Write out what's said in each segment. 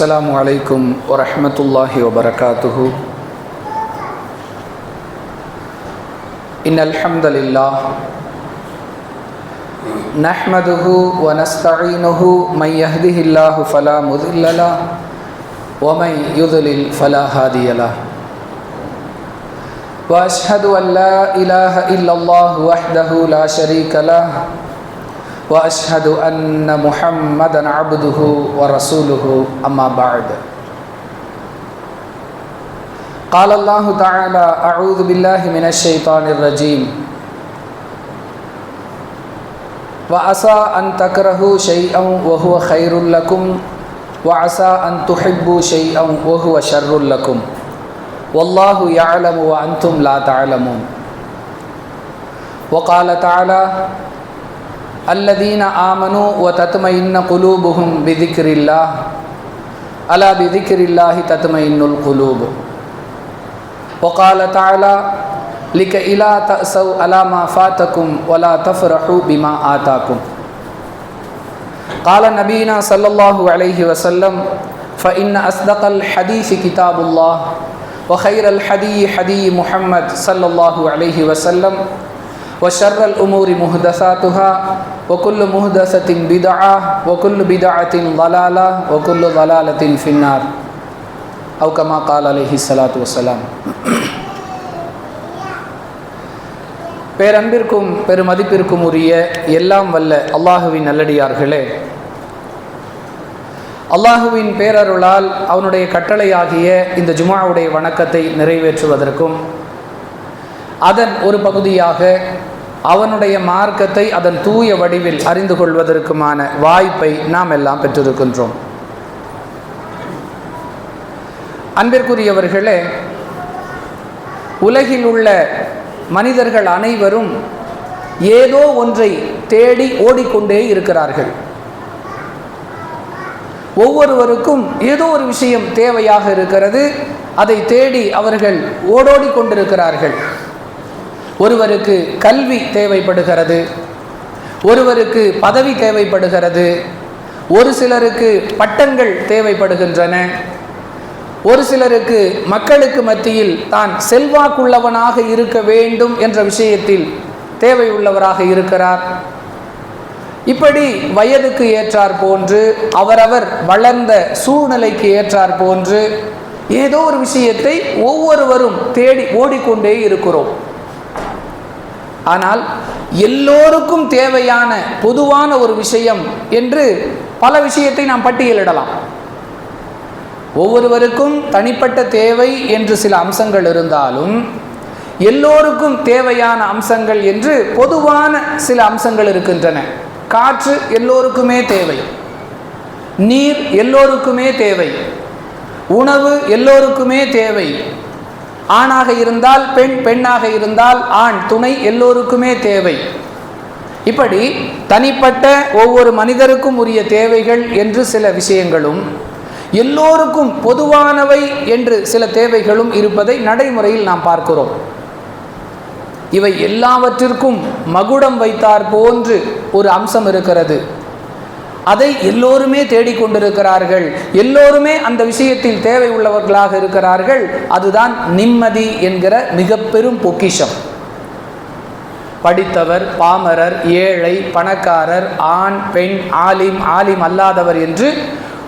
السلام عليكم ورحمة الله وبركاته. إن الحمد لله نحمده ونستعينه من يهده الله فلا مضل له ومن يضلل فلا هادي له. وأشهد أن لا إله إلا الله وحده لا شريك له وأشهد أن محمدا عبده ورسوله أما بعد. قال الله تعالى أعوذ بالله من الشيطان الرجيم. وعسى أن تكرهوا شيئا وهو خير لكم وعسى أن تحبوا شيئا وهو شر لكم. والله يعلم وأنتم لا تعلمون. وقال تعالى الذين آمنوا وتطمئن قلوبهم بذكر الله. ألا بذكر الله تطمئن القلوب. وقال تعالى لكي لا تأسوا على ما فاتكم ولا تفرحوا بما آتاكم. قال نبينا صلى الله عليه وسلم فإن أصدق الحديث كتاب الله وخير الحدي حدي محمد صلى الله عليه وسلم وشر الأمور مهدثاتها وكل مهدثة بدعة وكل بدعة ضلالة وكل ضلالة في النار أو كما قال عليه الصلاة والسلام பேரன்பிற்கும் பெருமதிப்பிற்கும் உரிய எல்லாம் வல்ல அல்லாஹுவின் நல்லடியார்களே அல்லாஹுவின் பேரருளால் அவனுடைய கட்டளையாகிய இந்த ஜுமாவுடைய வணக்கத்தை நிறைவேற்றுவதற்கும் அதன் ஒரு பகுதியாக அவனுடைய மார்க்கத்தை அதன் தூய வடிவில் அறிந்து கொள்வதற்குமான வாய்ப்பை நாம் எல்லாம் பெற்றிருக்கின்றோம். அன்பிற்குரியவர்களே உலகில் உள்ள மனிதர்கள் அனைவரும் ஏதோ ஒன்றை தேடி ஓடிக்கொண்டே இருக்கிறார்கள். ஒவ்வொருவருக்கும் ஏதோ ஒரு விஷயம் தேவையாக இருக்கிறது அதை தேடி அவர்கள் ஓடோடி கொண்டிருக்கிறார்கள் ஒருவருக்கு கல்வி தேவைப்படுகிறது ஒருவருக்கு பதவி தேவைப்படுகிறது ஒரு சிலருக்கு பட்டங்கள் தேவைப்படுகின்றன ஒரு சிலருக்கு மக்களுக்கு மத்தியில் தான் செல்வாக்குள்ளவனாக இருக்க வேண்டும் என்ற விஷயத்தில் தேவையுள்ளவராக இருக்கிறார். இப்படி வயதுக்கு ஏற்றார் போன்று அவரவர் வளர்ந்த சூழ்நிலைக்கு ஏற்றார் போன்று ஏதோ ஒரு விஷயத்தை ஒவ்வொருவரும் தேடி ஓடிக்கொண்டே இருக்கிறோம். ஆனால் எல்லோருக்கும் தேவையான பொதுவான ஒரு விஷயம் என்று பல விஷயத்தை நாம் பட்டியலிடலாம். ஒவ்வொருவருக்கும் தனிப்பட்ட தேவை என்று சில அம்சங்கள் இருந்தாலும் எல்லோருக்கும் தேவையான அம்சங்கள் என்று பொதுவான சில அம்சங்கள் இருக்கின்றன. காற்று எல்லோருக்குமே தேவை. நீர் எல்லோருக்குமே தேவை. உணவு எல்லோருக்குமே தேவை. ஆணாக இருந்தால் பெண் பெண்ணாக இருந்தால் ஆண். துணை எல்லோருக்குமே தேவை. இப்படி தனிப்பட்ட ஒவ்வொரு மனிதருக்கும் உரிய தேவைகள் என்று சில விஷயங்களும் எல்லோருக்கும் பொதுவானவை என்று சில தேவைகளும் இருப்பதை நடைமுறையில் நாம் பார்க்கிறோம். இவை எல்லாவற்றிற்கும் மகுடம் வைத்தார் போன்று ஒரு அம்சம் இருக்கிறது. அதை எல்லோருமே தேடிக்கொண்டிருக்கிறார்கள். எல்லோருமே அந்த விஷயத்தில் தேவை உள்ளவர்களாக இருக்கிறார்கள். அதுதான் நிம்மதி என்கிற மிக பெரும் பொக்கிஷம். படித்தவர் பாமரர் ஏழை பணக்காரர் ஆண் பெண் ஆலிம் ஆலிம் அல்லாதவர் என்று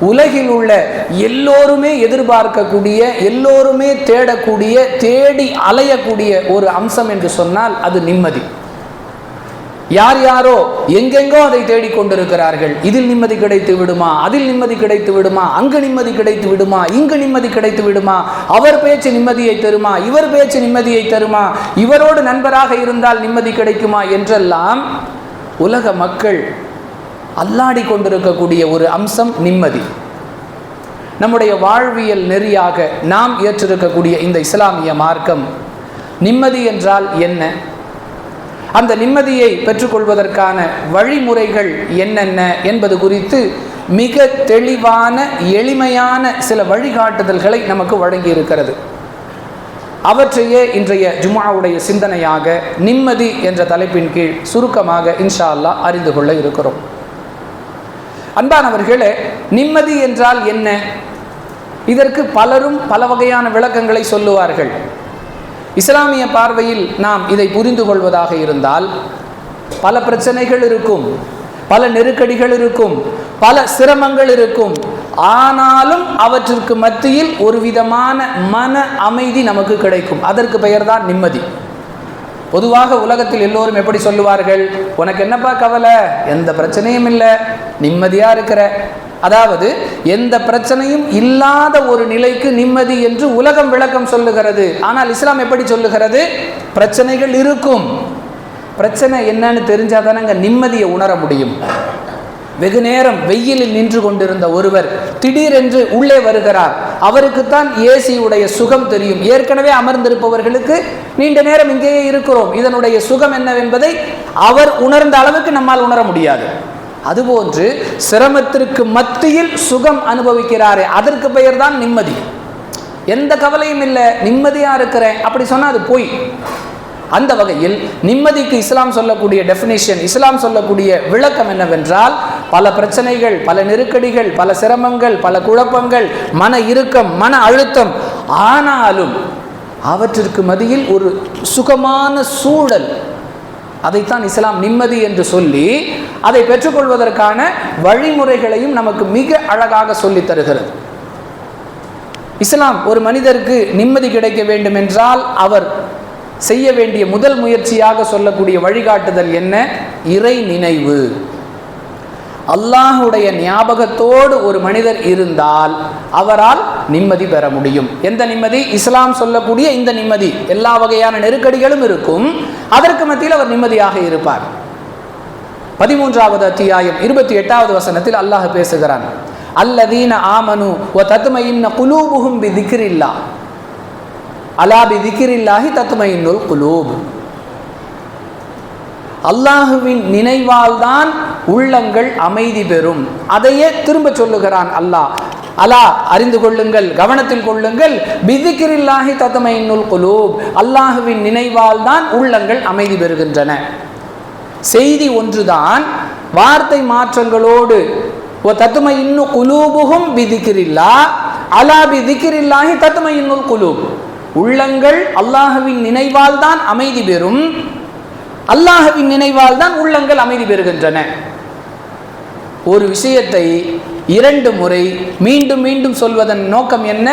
உலகில் உள்ள எல்லோருமே எதிர்பார்க்கக்கூடிய எல்லோருமே தேடக்கூடிய தேடி அலையக்கூடிய ஒரு அம்சம் என்று சொன்னால் அது நிம்மதி. யார் யாரோ எங்கெங்கோ அதை தேடிக்கொண்டிருக்கிறார்கள் இதில் நிம்மதி கிடைத்து விடுமா? அதில் நிம்மதி கிடைத்து விடுமா? அங்கு நிம்மதி கிடைத்து விடுமா? இங்கு நிம்மதி கிடைத்து விடுமா? அவர் பேச்சு நிம்மதியை தருமா? இவர் பேச்சு நிம்மதியை தருமா? இவரோடு நண்பராக இருந்தால் நிம்மதி கிடைக்குமா? என்றெல்லாம் உலக மக்கள் அல்லாடி கொண்டிருக்கக்கூடிய ஒரு அம்சம் நிம்மதி. நம்முடைய வாழ்வியல் நெறியாக நாம் ஏற்றிருக்கக்கூடிய இந்த இஸ்லாமிய மார்க்கம் நிம்மதி என்றால் என்ன? அந்த நிம்மதியை பெற்றுக்கொள்வதற்கான வழிமுறைகள் என்னென்ன என்பது குறித்து மிக தெளிவான எளிமையான சில வழிகாட்டுதல்களை நமக்கு வழங்கி இருக்கிறது அவற்றையே இன்றைய ஜுமாவுடைய சிந்தனையாக நிம்மதி என்ற தலைப்பின் கீழ் சுருக்கமாக இன்ஷா அல்லாஹ் அறிந்து கொள்ள இருக்கிறோம். அன்பானவர்களே நிம்மதி என்றால் என்ன? இதற்கு பலரும் பல வகையான விளக்கங்களை சொல்லுவார்கள். இஸ்லாமிய பார்வையில் நாம் இதை புரிந்து கொள்வதாக இருந்தால் பல பிரச்சனைகள் இருக்கும் பல நெருக்கடிகள் இருக்கும் பல சிரமங்கள் இருக்கும். ஆனாலும் அவற்றிற்கு மத்தியில் ஒரு விதமான மன அமைதி நமக்கு கிடைக்கும். அதற்கு பெயர்தான் நிம்மதி. பொதுவாக உலகத்தில் எல்லோரும் எப்படி சொல்லுவார்கள்? உனக்கு என்னப்பா கவலை? எந்த பிரச்சனையும் இல்லை. நிம்மதியாக இருக்கிற. அதாவது எந்த பிரச்சனையும் இல்லாத ஒரு நிலைக்கு நிம்மதி என்று உலகம் விளக்கம் சொல்லுகிறது. ஆனால் இஸ்லாம் எப்படி சொல்லுகிறது? பிரச்சனைகள் இருக்கும். பிரச்சனை என்னன்னு தெரிஞ்சால் அங்கே நிம்மதியை உணர முடியும். வெகு நேரம் வெயிலில் நின்று கொண்டிருந்த ஒருவர் திடீரென்று உள்ளே வருகிறார். அவருக்குத்தான் ஏசியுடைய சுகம் தெரியும். ஏற்கனவே அமர்ந்திருப்பவர்களுக்கு நீண்ட நேரம் இங்கேயே இருக்கிறோம். இதனுடைய சுகம் என்னவென்பதை அவர் உணர்ந்த அளவுக்கு நம்மால் உணர முடியாது. அதுபோன்று சிரமத்திற்கு மத்தியில் சுகம் அனுபவிக்கிறாரே. அதற்கு பெயர் தான் நிம்மதி. எந்த கவலையும் இல்லை. நிம்மதியா இருக்கிறேன். அப்படி சொன்னால் அது பொய். அந்த வகையில் நிம்மதிக்கு இஸ்லாம் சொல்லக்கூடிய டெஃபினேஷன் இஸ்லாம் சொல்லக்கூடிய விளக்கம் என்னவென்றால் பல பிரச்சனைகள் பல நெருக்கடிகள் பல சிரமங்கள் பல குழப்பங்கள் மன இறுக்கம் மன அழுத்தம் ஆனாலும் அவற்றிற்கு மதியில் ஒரு சுகமான சூழல். அதைத்தான் இஸ்லாம் நிம்மதி என்று சொல்லி அதை பெற்றுக்கொள்வதற்கான வழிமுறைகளையும் நமக்கு மிக அழகாக சொல்லித் தருகிறது. இஸ்லாம் ஒரு மனிதருக்கு நிம்மதி கிடைக்க வேண்டும் என்றால் அவர் செய்ய வேண்டிய முதல் முயற்சியாக சொல்லக்கூடிய வழிகாட்டுதல் என்ன? இறை நினைவு. அல்லாஹுடைய ஞாபகத்தோடு ஒரு மனிதர் இருந்தால் அவரால் நிம்மதி பெற முடியும். எந்த நிம்மதி? இஸ்லாம் சொல்லக்கூடிய இந்த நிம்மதி. எல்லா வகையான நெருக்கடிகளும் இருக்கும். அதற்கு மத்தியில் அவர் நிம்மதியாக இருப்பார். பதிமூன்றாவது அத்தியாயம் இருபத்தி எட்டாவது வசனத்தில் அல்லாஹ் பேசுகிறான். அல்லதீன ஆமனு ஒ தத்மையின் குலூபுகும் பி திக்ரில்லா அலாபி பி தத்துமையின் குலூப் அல்லாஹுவின் நினைவால் தான் உள்ளங்கள் அமைதி பெறும் அதையே திரும்ப சொல்லுகிறான் அல்லாஹ் அலா அறிந்து கொள்ளுங்கள் கவனத்தில் கொள்ளுங்கள் பிதிக்கிரில்லாஹி தத்தமையினுல் குலூப் அல்லாஹுவின் நினைவால் தான் உள்ளங்கள் அமைதி பெறுகின்றன செய்தி ஒன்றுதான் வார்த்தை மாற்றங்களோடு ஓ தத்துமை இன்னும் குலூபுகும் பிதிக்கிரில்லா அலா பிதிக்கிரில்லாஹி தத்துமை இன்னுல் குலூப் உள்ளங்கள் அல்லாஹுவின் நினைவால் தான் அமைதி பெறும். அல்லாஹுவின் நினைவால் தான் உள்ளங்கள் அமைதி பெறுகின்றன. ஒரு விஷயத்தை இரண்டு முறை மீண்டும் மீண்டும் சொல்வதன் நோக்கம் என்ன?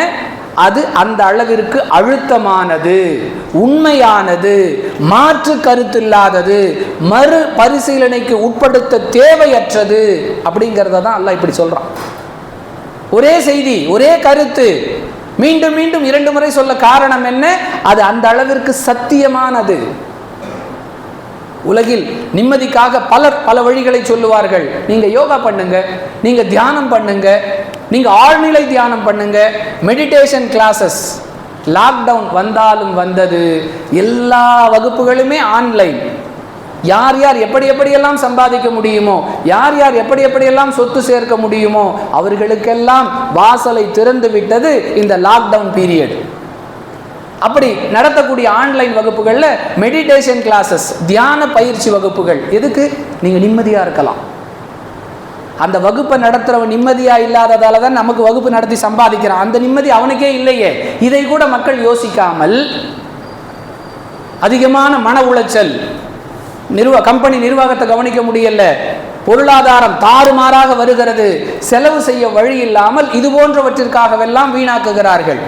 அது அந்த அளவிற்கு அழுத்தமானது உண்மையானது மாற்று கருத்தில்லாதது மறு பரிசீலனைக்கு உட்படுத்த தேவையற்றது அப்படிங்கிறத தான் அல்லாஹ் இப்படி சொல்றான். ஒரே செய்தி ஒரே கருத்து. மீண்டும் மீண்டும் இரண்டு முறை சொல்ல காரணம் என்ன? அது அந்த அளவிற்கு சத்தியமானது. உலகில் நிம்மதிக்காக பலர் பல வழிகளை சொல்லுவார்கள். நீங்க யோகா பண்ணுங்க நீங்க தியானம் பண்ணுங்க நீங்க ஆழ்நிலை தியானம் பண்ணுங்க. மெடிடேஷன் கிளாஸஸ் லாக்டவுன் வந்தாலும் வந்தது. எல்லா வகுப்புகளுமே ஆன்லைன் யார் யார் எப்படி எப்படியெல்லாம் சம்பாதிக்க முடியுமோ யார் யார் எப்படி எப்படியெல்லாம் சொத்து சேர்க்க முடியுமோ அவர்களுக்கெல்லாம் வாசலை திறந்து விட்டது இந்த லாக்டவுன் பீரியட் அப்படி நடத்தக்கூடிய ஆன்லைன் வகுப்புகளில் மெடிடேஷன் கிளாஸஸ் தியான பயிற்சி வகுப்புகள் எதுக்கு? நீங்கள் நிம்மதியாக இருக்கலாம். அந்த வகுப்பை நடத்துகிறவன் நிம்மதியாக இல்லாததால தான் நமக்கு வகுப்பு நடத்தி சம்பாதிக்கிறான். அந்த நிம்மதி அவனுக்கே இல்லையே. இதை கூட மக்கள் யோசிக்காமல் அதிகமான மன உளைச்சல் நிர்வ கம்பெனி நிர்வாகத்தை கவனிக்க முடியல. பொருளாதாரம் தாறுமாறாக வருகிறது. செலவு செய்ய வழி இல்லாமல் இது போன்றவற்றிற்காகவெல்லாம் வீணாக்குகிறார்கள்.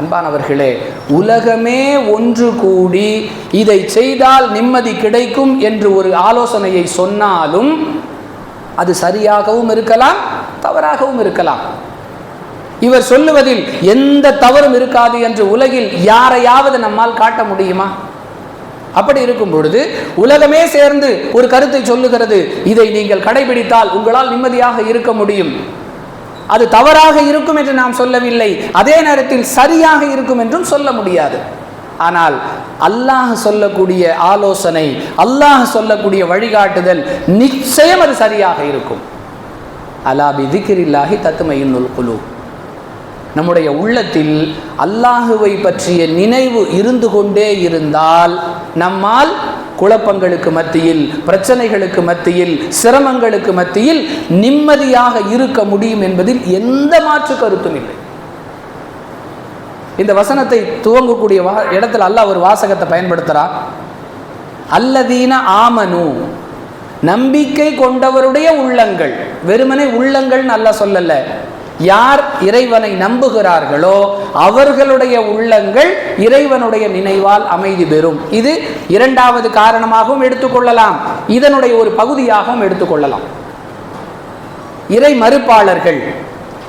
அன்பானவர்களே உலகமே ஒன்று கூடி இதை செய்தால் நிம்மதி கிடைக்கும் என்று ஒரு ஆலோசனையை சொன்னாலும் அது சரியாகவும் இருக்கலாம் தவறாகவும் இருக்கலாம். இவர் சொல்லுவதில் எந்த தவறும் இருக்காது என்று உலகில் யாரையாவது நம்மால் காட்ட முடியுமா? அப்படி இருக்கும் பொழுது உலகமே சேர்ந்து ஒரு கருத்தை சொல்லுகிறது. இதை நீங்கள் கடைபிடித்தால் உங்களால் நிம்மதியாக இருக்க முடியும். அது தவறாக இருக்கும் என்று நாம் சொல்லவில்லை. அதே நேரத்தில் சரியாக இருக்கும் என்றும் சொல்ல முடியாது. ஆனால் அல்லாஹ் சொல்லக்கூடிய ஆலோசனை அல்லாஹ் சொல்லக்கூடிய வழிகாட்டுதல் நிச்சயம் அது சரியாக இருக்கும். அலாபி திக்கிரில்லாஹி தத்துமையின் குழு நம்முடைய உள்ளத்தில் அல்லாஹுவை பற்றிய நினைவு இருந்து கொண்டே இருந்தால் நம்மால் குழப்பங்களுக்கு மத்தியில் பிரச்சனைகளுக்கு மத்தியில் சிரமங்களுக்கு மத்தியில் நிம்மதியாக இருக்க முடியும் என்பதில் எந்த மாற்று கருத்தும் இல்லை. இந்த வசனத்தை துவங்கக்கூடிய வா இடத்துல அல்ல ஒரு வாசகத்தை பயன்படுத்துகிறார் அல்லதீன ஆமனு நம்பிக்கை கொண்டவருடைய உள்ளங்கள் வெறுமனே உள்ளங்கள் நல்லா சொல்லல. யார் இறைவனை நம்புகிறார்களோ அவர்களுடைய உள்ளங்கள் இறைவனுடைய நினைவால் அமைதி பெறும். இது இரண்டாவது காரணமாகவும் எடுத்துக்கொள்ளலாம். இதனுடைய ஒரு பகுதியாகவும் எடுத்துக்கொள்ளலாம். இறை மறுப்பாளர்கள்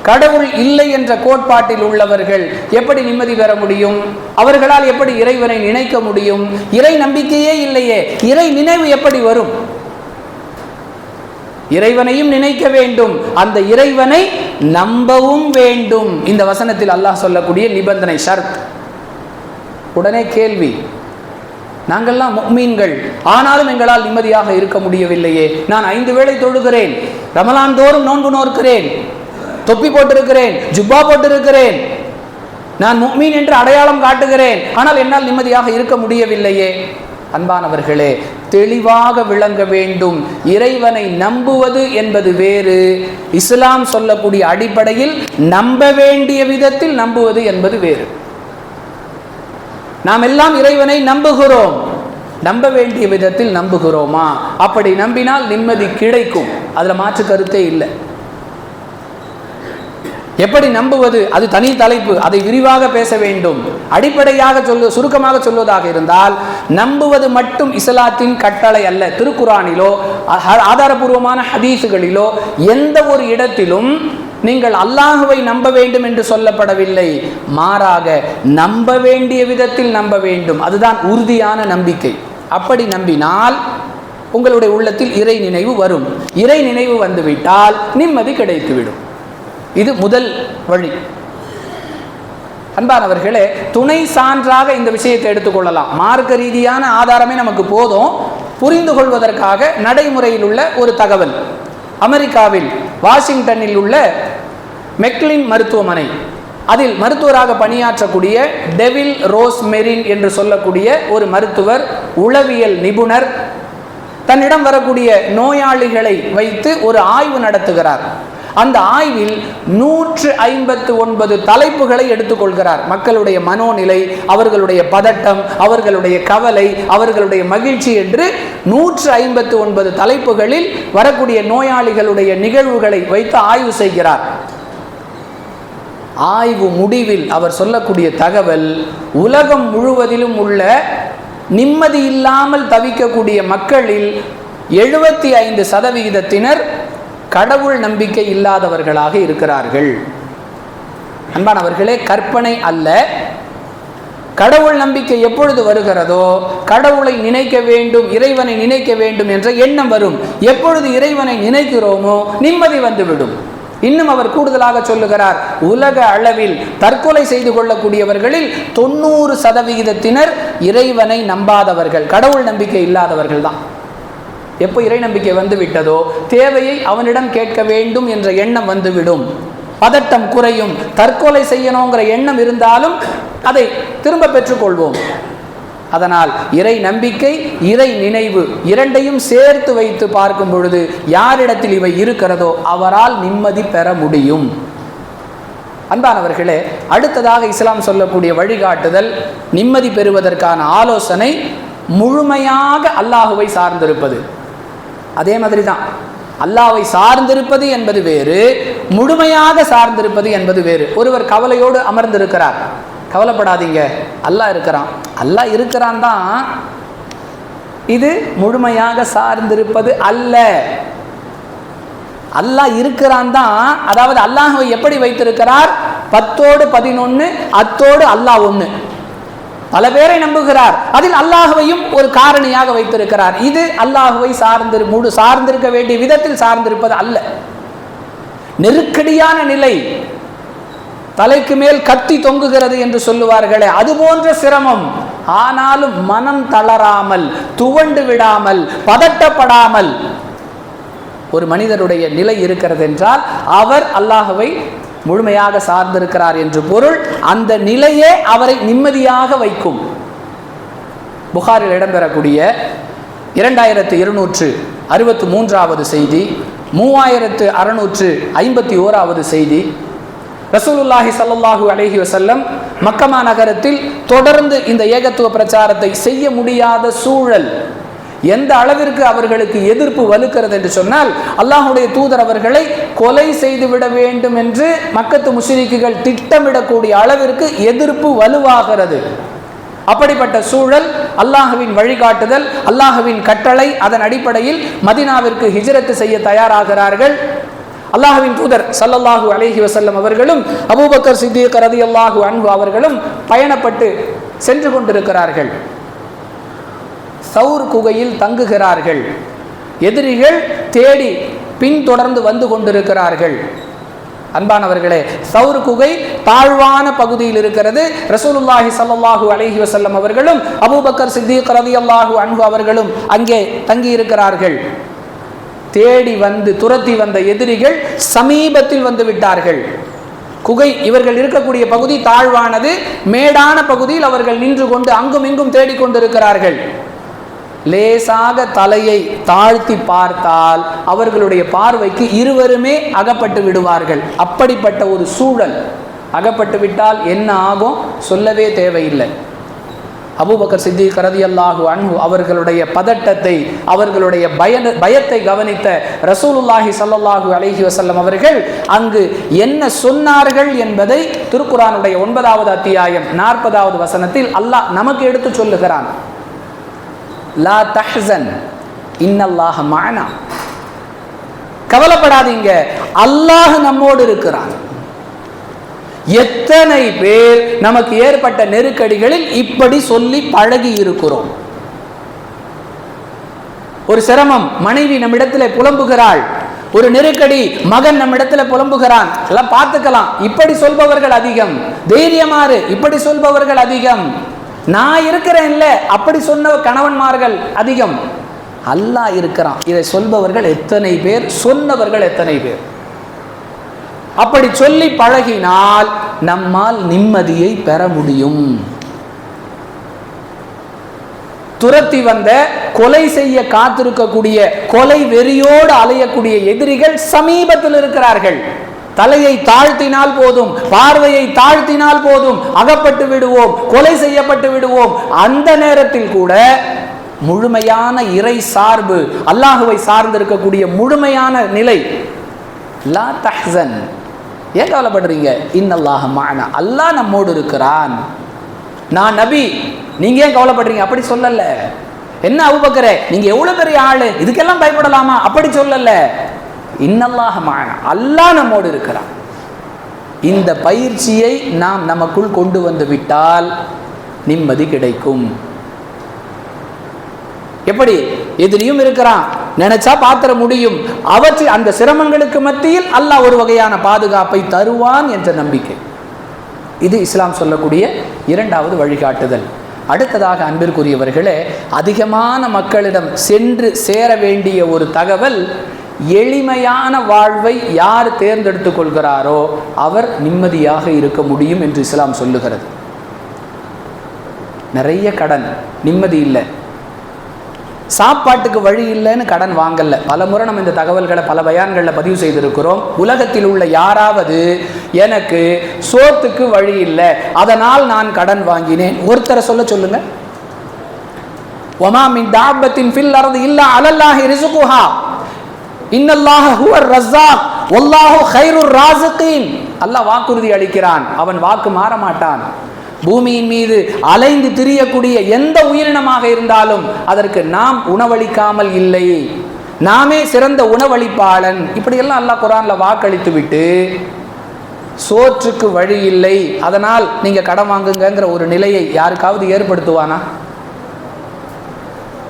கடவுள் இல்லை என்ற கோட்பாட்டில் உள்ளவர்கள் எப்படி நிம்மதி பெற முடியும்? அவர்களால் எப்படி இறைவனை நினைக்க முடியும்? இறை நம்பிக்கையே இல்லையே இறை நினைவு எப்படி வரும்? இறைவனையும் நினைக்க வேண்டும். அந்த இறைவனை நம்பவும் வேண்டும். இந்த வசனத்தில் அல்லாஹ் சொல்லக்கூடிய நிபந்தனை ஷர்த். உடனே கேள்வி. நாங்கள்லாம் மீன்கள் ஆனாலும் எங்களால் நிம்மதியாக இருக்க முடியவில்லையே. நான் ஐந்து வேளை தொழுகிறேன். ரமலான் தோறும் நோன்பு நோக்கிறேன் தொப்பி போட்டிருக்கிறேன். ஜுப்பா போட்டிருக்கிறேன். நான் முக்மீன் என்று அடையாளம் காட்டுகிறேன். ஆனால் என்னால் நிம்மதியாக இருக்க முடியவில்லையே. அன்பானவர்களே தெளிவாக விளங்க வேண்டும். இறைவனை நம்புவது என்பது வேறு. இஸ்லாம் சொல்லக்கூடிய அடிப்படையில் நம்ப வேண்டிய விதத்தில் நம்புவது என்பது வேறு. நாம் எல்லாம் இறைவனை நம்புகிறோம். நம்ப வேண்டிய விதத்தில் நம்புகிறோமா? அப்படி நம்பினால் நிம்மதி கிடைக்கும். அதுல மாற்று கருத்தே இல்லை. எப்படி நம்புவது? அது தனி தலைப்பு. அதை விரிவாக பேச வேண்டும். அடிப்படையாக சொல்லு சுருக்கமாக சொல்வதாக இருந்தால் நம்புவது மட்டும் இஸ்லாத்தின் கட்டளை அல்ல. திருக்குறானிலோ ஆதாரபூர்வமான ஹதீஸுகளிலோ எந்த ஒரு இடத்திலும் நீங்கள் அல்லாஹுவை நம்ப வேண்டும் என்று சொல்லப்படவில்லை. மாறாக நம்ப வேண்டிய விதத்தில் நம்ப வேண்டும். அதுதான் உறுதியான நம்பிக்கை. அப்படி நம்பினால் உங்களுடைய உள்ளத்தில் இறை நினைவு வரும். இறை நினைவு வந்துவிட்டால் நிம்மதி கிடைத்துவிடும். இது முதல் வழி. அன்பானவர்களே துணை சான்றாக இந்த விஷயத்தை எடுத்துக்கொள்ளலாம். மார்க்க ரீதியான ஆதாரமே நமக்கு போதும். புரிந்து கொள்வதற்காக நடைமுறையில் உள்ள ஒரு தகவல். அமெரிக்காவில் வாஷிங்டனில் உள்ள மெக்லின் மருத்துவமனை. அதில் மருத்துவராக பணியாற்றக்கூடிய டெவில் ரோஸ் மெரின் என்று சொல்லக்கூடிய ஒரு மருத்துவர் உளவியல் நிபுணர் தன்னிடம் வரக்கூடிய நோயாளிகளை வைத்து ஒரு ஆய்வு நடத்துகிறார். அந்த ஆய்வில் நூற்று ஐம்பத்து ஒன்பது தலைப்புகளை எடுத்துக்கொள்கிறார். மக்களுடைய மனோநிலை அவர்களுடைய பதட்டம் அவர்களுடைய கவலை அவர்களுடைய மகிழ்ச்சி என்று நூற்று ஐம்பத்து ஒன்பது தலைப்புகளில் வரக்கூடிய நோயாளிகளுடைய நிகழ்வுகளை வைத்து ஆய்வு செய்கிறார். ஆய்வு முடிவில் அவர் சொல்லக்கூடிய தகவல் உலகம் முழுவதிலும் உள்ள நிம்மதி இல்லாமல் தவிக்கக்கூடிய மக்களில் எழுபத்தி ஐந்து சதவிகிதத்தினர் கடவுள் நம்பிக்கை இல்லாதவர்களாக இருக்கிறார்கள். அன்பானவர்களே கற்பனை அல்ல. கடவுள் நம்பிக்கை எப்பொழுது வருகிறதோ கடவுளை நினைக்க வேண்டும் இறைவனை நினைக்க வேண்டும் என்ற எண்ணம் வரும். எப்பொழுது இறைவனை நினைக்கிறோமோ நிம்மதி வந்துவிடும். இன்னும் அவர் கூடுதலாக சொல்லுகிறார் உலக அளவில் தற்கொலை செய்து கொள்ளக்கூடியவர்களில் தொண்ணூறு சதவிகிதத்தினர் இறைவனை நம்பாதவர்கள் கடவுள் நம்பிக்கை இல்லாதவர்கள் தான். எப்போ இறை நம்பிக்கை வந்து விட்டதோ தேவையை அவனிடம் கேட்க வேண்டும் என்ற எண்ணம் வந்துவிடும். பதட்டம் குறையும். தற்கொலை செய்யணுங்கிற எண்ணம் இருந்தாலும் அதை திரும்ப பெற்றுக்கொள்வோம். அதனால் இறை நம்பிக்கை இறை நினைவு இரண்டையும் சேர்த்து வைத்து பார்க்கும் பொழுது யாரிடத்தில் இவை இருக்கிறதோ அவரால் நிம்மதி பெற முடியும். அன்பானவர்களே அடுத்ததாக இஸ்லாம் சொல்லக்கூடிய வழிகாட்டுதல் நிம்மதி பெறுவதற்கான ஆலோசனை முழுமையாக அல்லாஹுவை சார்ந்திருப்பது. அதே மாதிரி தான் அல்லாவை சார்ந்திருப்பது என்பது வேறு முழுமையாக சார்ந்திருப்பது என்பது வேறு. ஒருவர் கவலையோடு அமர்ந்திருக்கிறார். கவலைப்படாதீங்க. அல்லாஹ் இருக்கிறான். அல்லாஹ் இருக்கிறான் தான் இது முழுமையாக சார்ந்திருப்பது அல்ல. அல்லாஹ் இருக்கிறான் தான் அதாவது அல்லாஹை எப்படி வைத்திருக்கிறார்? பத்தோடு பதினொன்னு அத்தோடு அல்லாஹ் ஒன்று பல பேரை நம்புகிறார். அதில் அல்லாஹுவையும் ஒரு காரணியாக வைத்திருக்கிறார். இது அல்லாஹுவை சார்ந்து மூடு சார்ந்திருக்க வேண்டிய விதத்தில் சார்ந்திருப்பது அல்ல. நெருக்கடியான நிலை தலைக்கு மேல் கத்தி தொங்குகிறது என்று சொல்லுவார்களே அது போன்ற சிரமம். ஆனாலும் மனம் தளராமல் துவண்டு விடாமல் பதட்டப்படாமல் ஒரு மனிதருடைய நிலை இருக்கிறது என்றால் அவர் அல்லாஹவை முழுமையாக சார்ந்திருக்கிறார் என்று பொருள் அந்த நிலையே அவரை நிம்மதியாக வைக்கும். புகாரில் இடம்பெறக்கூடிய இரண்டாயிரத்து இருநூற்று அறுபத்து மூன்றாவது செய்தி மூவாயிரத்து அறுநூற்று ஐம்பத்தி ஓராவது செய்தி. ரசூலுல்லாஹி சல்லாஹூ அலஹி வசல்லம் மக்கமா நகரத்தில் தொடர்ந்து இந்த ஏகத்துவ பிரச்சாரத்தை செய்ய முடியாத சூழல் எந்த அளவிற்கு அவர்களுக்கு எதிர்ப்பு வலுக்கிறது என்று சொன்னால் அல்லாஹுடைய தூதர் அவர்களை கொலை செய்து விட வேண்டும் என்று மக்கத்து முஷிரிக்குகள் திட்டமிடக்கூடிய அளவிற்கு எதிர்ப்பு வலுவாகிறது. அப்படிப்பட்ட சூழல் அல்லாஹுவின் வழிகாட்டுதல் அல்லாஹுவின் கட்டளை அதன் அடிப்படையில் மதினாவிற்கு ஹிஜரத்து செய்ய தயாராகிறார்கள். அல்லாஹுவின் தூதர் சல்லல்லாஹு அலைஹி வசல்லம் அவர்களும் அபூபக்கர் சித்திக் ரதி அல்லாஹு அன்பு அவர்களும் பயணப்பட்டு சென்று கொண்டிருக்கிறார்கள். சவுர் குகையில் தங்குகிறார்கள். எதிரிகள் தேடி பின்தொடர்ந்து வந்து கொண்டிருக்கிறார்கள். அன்பானவர்களே சவுர் குகை தாழ்வான பகுதியில் இருக்கிறது. ரசூலுல்லாஹி சல்லாஹூ அலஹி வசல்லம் அவர்களும் அபூபக்கர் சித்திக் கலவியல்லாஹு அன்பு அவர்களும் அங்கே தங்கியிருக்கிறார்கள். தேடி வந்து துரத்தி வந்த எதிரிகள் சமீபத்தில் வந்து விட்டார்கள். குகை இவர்கள் இருக்கக்கூடிய பகுதி தாழ்வானது மேடான பகுதியில் அவர்கள் நின்று கொண்டு அங்கும் இங்கும் தேடிக்கொண்டிருக்கிறார்கள். லேசாக தலையை தாழ்த்தி பார்த்தால் அவர்களுடைய பார்வைக்கு இருவருமே அகப்பட்டு விடுவார்கள். அப்படிப்பட்ட ஒரு சூழல் அகப்பட்டு விட்டால் என்ன ஆகும்? சொல்லவே தேவையில்லை. அபூபக்கர் சித்தி கரதி அல்லாஹு அன்பு அவர்களுடைய பதட்டத்தை அவர்களுடைய பய பயத்தை கவனித்த ரசூலுல்லாஹி சல்லாஹு அலஹி வசல்லம் அவர்கள் அங்கு என்ன சொன்னார்கள் என்பதை திருக்குறானுடைய ஒன்பதாவது அத்தியாயம் நாற்பதாவது வசனத்தில் அல்லாஹ் நமக்கு எடுத்து சொல்லுகிறான். லா தஹன் இன்னல்லாஹ மானா கவலைப்படாதீங்க அல்லாஹ் நம்மோடு இருக்கிறான். எத்தனை பேர் நமக்கு ஏற்பட்ட நெருக்கடிகளில் இப்படி சொல்லி பழகி இருக்கிறோம். ஒரு சிரமம் மனைவி நம்மிடத்தில் புலம்புகிறாள். ஒரு நெருக்கடி மகன் நம்மிடத்துல புலம்புகிறான். எல்லாம் பார்த்துக்கலாம். இப்படி சொல்பவர்கள் அதிகம். தைரியமாறு இப்படி சொல்பவர்கள் அதிகம். நான் இருக்கிறேன்ல அப்படி சொன்ன கணவன்மார்கள் அதிகம். அல்லாஹ் இருக்கிறான். இதை சொல்பவர்கள் எத்தனை பேர்? சொன்னவர்கள் எத்தனை பேர்? அப்படி சொல்லி பழகினால் நம்மால் நிம்மதியை பெற முடியும். துரத்தி வந்த கொலை செய்ய காத்திருக்கக்கூடிய கொலை வெறியோடு அலையக்கூடிய எதிரிகள் சமீபத்தில் இருக்கிறார்கள். தலையை தாழ்த்தினால் போதும் பார்வையை தாழ்த்தினால் போதும் அகப்பட்டு விடுவோம் கொலை செய்யப்பட்டு விடுவோம். அந்த நேரத்தில் கூட முழுமையான இறை சார்பு அல்லாஹுவை சார்ந்திருக்கக்கூடிய முழுமையான நிலை. லா தஹ்சன் ஏன் கவலைப்படுறீங்க? இன்னல்லாஹ மானா. அல்லாஹ் நம்மோடு இருக்கிறான். நான் நபி. நீங்க ஏன் கவலைப்படுறீங்க? அப்படி சொல்லல. என்ன அவுபக்கரே நீங்க எவ்வளவு பெரிய ஆளு? இதுக்கெல்லாம் பயப்படலாமா? அப்படி சொல்லல. இன்னல்லாக மாயனா அல்லாஹ் நம்மோடு இருக்கிறான். இந்த பயிற்சியை நாம் நமக்குள் கொண்டு வந்து விட்டால் நிம்மதி கிடைக்கும். எப்படி? எதிரியும் இருக்கிறான். நினைச்சா பாத்திர முடியும். அவற்றில் அந்த சிரமங்களுக்கு மத்தியில் அல்லாஹ் ஒரு வகையான பாதுகாப்பை தருவான் என்ற நம்பிக்கை. இது இஸ்லாம் சொல்லக்கூடிய இரண்டாவது வழிகாட்டுதல். அடுத்ததாக அன்பிற்குரியவர்களே அதிகமான மக்களிடம் சென்று சேர வேண்டிய ஒரு தகவல் எளிமையான வாழ்வை யார் தேர்ந்தெடுத்துக் கொள்கிறாரோ அவர் நிம்மதியாக இருக்க முடியும் என்று இஸ்லாம் சொல்லுகிறது. நிறைய கடன் நிம்மதி இல்லை. சாப்பாட்டுக்கு வழி இல்லைன்னு கடன் வாங்கல. பல முறை நம்ம இந்த தகவல்களை பல பயான்களில் பதிவு செய்திருக்கிறோம். உலகத்தில் உள்ள யாராவது எனக்கு சோத்துக்கு வழி இல்லை அதனால் நான் கடன் வாங்கினேன். ஒருத்தரை சொல்ல சொல்லுங்க. ஒமாமின் தாபத்தின் ஃபில் அரது இல்லா அலல்லாஹி ரிசுகுஹா. இன்னல்லாஹ ஹுவர் ரஸாக் வல்லாஹு கைருர் ராசிகீன் அல்லாஹ் வாக்குறுதி அளிக்கிறான். அவன் வாக்கு மாற மாட்டான் பூமியின் மீது அலைந்து திரியக்கூடிய எந்த உயிரினமாக இருந்தாலும் அதற்கு நாம் உணவளிக்காமல் இல்லை. நாமே சிறந்த உணவளிப்பாளன். இப்படியெல்லாம் அல்லாஹ் குரான்ல வாக்களித்து விட்டு சோற்றுக்கு வழி இல்லை. அதனால் நீங்க கடன் வாங்குங்கிற ஒரு நிலையை யாருக்காவது ஏற்படுத்துவானா?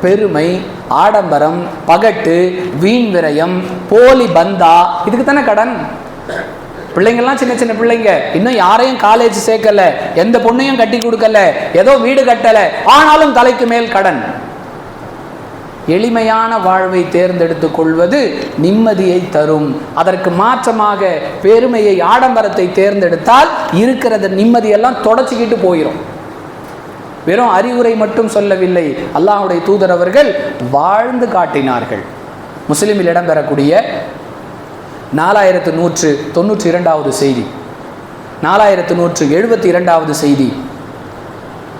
பெருமை ஆடம்பரம் பகட்டு வீண் விரயம் போலி பந்தா இதுக்கு தானே கடன்? பிள்ளைங்கள்லாம் சின்ன சின்ன பிள்ளைங்க. இன்னும் யாரையும் காலேஜ் சேர்க்கல எந்த பொண்ணையும் கட்டி கொடுக்கல ஏதோ வீடு கட்டல ஆனாலும் தலைக்கு மேல் கடன். எளிமையான வாழ்வை தேர்ந்தெடுத்துக் கொள்வது நிம்மதியை தரும். அதற்கு மாற்றமாக பெருமையை ஆடம்பரத்தை தேர்ந்தெடுத்தால் இருக்கிறத நிம்மதியெல்லாம் தொடச்சிக்கிட்டு போயிடும் வெறும் அறிவுரை மட்டும் சொல்லவில்லை. அல்லாஹுடைய தூதர் அவர்கள் வாழ்ந்து காட்டினார்கள். முஸ்லிமில் இடம்பெறக்கூடிய நாலாயிரத்து நூற்று தொண்ணூற்றி இரண்டாவது செய்தி. நாலாயிரத்து நூற்று எழுபத்தி இரண்டாவது செய்தி.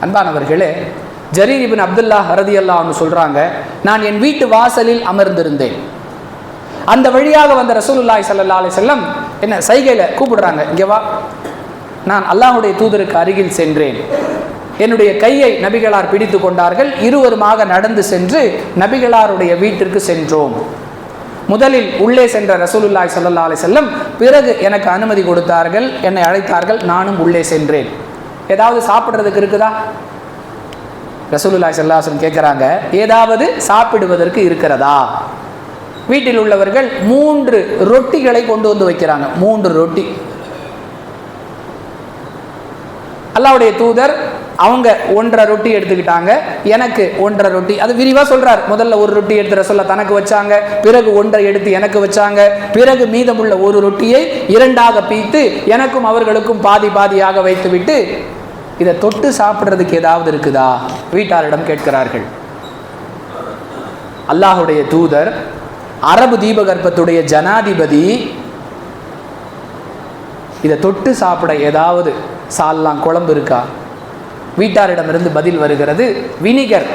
அன்பானவர்களே ஜரீர் இபின் அப்துல்லா ஹரதி அல்லாஹ்னு சொல்கிறாங்க நான் என் வீட்டு வாசலில் அமர்ந்திருந்தேன். அந்த வழியாக வந்த ரசூலுல்லாய் சல்லா அலி செல்லம் என்ன சைகையில் கூப்பிடுறாங்க இங்கே வா. நான் அல்லாஹுடைய தூதருக்கு அருகில் சென்றேன். என்னுடைய கையை நபிகளார் பிடித்து கொண்டார்கள். இருவருமாக நடந்து சென்று நபிகளாருடைய வீட்டிற்கு சென்றோம். முதலில் உள்ளே சென்ற ரசூலுல்லாய் சல்லா அலி செல்லம் பிறகு எனக்கு அனுமதி கொடுத்தார்கள் என்னை அழைத்தார்கள் நானும் உள்ளே சென்றேன். ஏதாவது சாப்பிட்றதுக்கு இருக்குதா? ரசூலுல்லாய் ஸல்லல்லாஹு கேட்குறாங்க ஏதாவது சாப்பிடுவதற்கு இருக்கிறதா? வீட்டில் உள்ளவர்கள் மூன்று ரொட்டிகளை கொண்டு வந்து வைக்கிறாங்க. மூன்று ரொட்டி. அல்லாவுடைய தூதர் அவங்க ஒன்றரை ரொட்டி எடுத்துக்கிட்டாங்க. எனக்கு ஒன்றரை ரொட்டி. அது விரிவாக சொல்றார். முதல்ல ஒரு ரொட்டி எடுத்து சொல்ல தனக்கு வச்சாங்க. பிறகு ஒன்றை எடுத்து எனக்கு வச்சாங்க. பிறகு மீதமுள்ள ஒரு ரொட்டியை இரண்டாக பீத்து எனக்கும் அவர்களுக்கும் பாதி பாதியாக வைத்துவிட்டு இதை தொட்டு சாப்பிட்றதுக்கு ஏதாவது இருக்குதா? வீட்டாரிடம் கேட்கிறார்கள். அல்லாஹுடைய தூதர் அரபு தீபகற்பத்துடைய ஜனாதிபதி இதை தொட்டு சாப்பிட ஏதாவது சால்லாம் குழம்பு இருக்கா? வீட்டாரிடமிருந்து பதில் வருகிறது. வினிகர்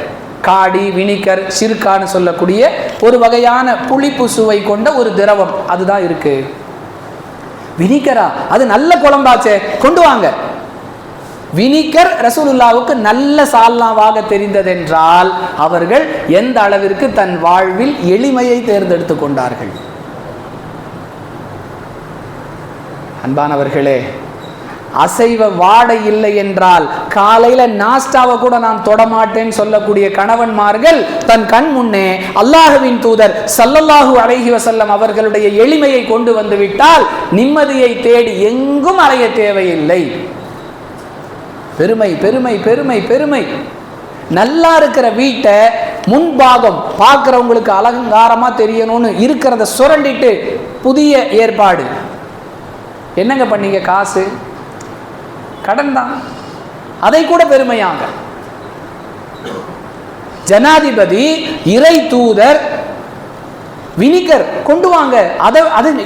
காடி வினிகர் சிறுக்கான்னு சொல்லக்கூடிய ஒரு வகையான புளிப்பு சுவை கொண்ட ஒரு திரவம் அதுதான் இருக்கு. வினிகரா? அது நல்ல குழம்பாச்சே கொண்டு வாங்க. வினிகர் ரசூலுல்லாவுக்கு நல்ல சால்னாவாக தெரிந்ததென்றால் அவர்கள் எந்த அளவிற்கு தன் வாழ்வில் எளிமையை தேர்ந்தெடுத்து கொண்டார்கள். அன்பானவர்களே அசைவ வாடை இல்லை என்றால் காலையில நாஸ்டாவை கூட நான் தொடமாட்டேன்னு சொல்லக்கூடிய கணவன்மார்கள் தன் கண் முன்னே அல்லாஹுவின் தூதர் சல்லல்லாஹு அழகி வசல்லம் அவர்களுடைய எளிமையை கொண்டு வந்து விட்டால் நிம்மதியை தேடி எங்கும் அலைய தேவையில்லை. பெருமை பெருமை பெருமை பெருமை. நல்லா இருக்கிற வீட்டை முன்பாகம் பார்க்குறவங்களுக்கு அலங்காரமா தெரியணும்னு இருக்கிறத சுரண்டிட்டு புதிய ஏற்பாடு. என்னங்க பண்ணீங்க காசு? கடன் தான். அதை கூட பெருமையாக. ஜனாதிபதி இறை தூதர் வினிகர் கொண்டு வாங்க. அதை அது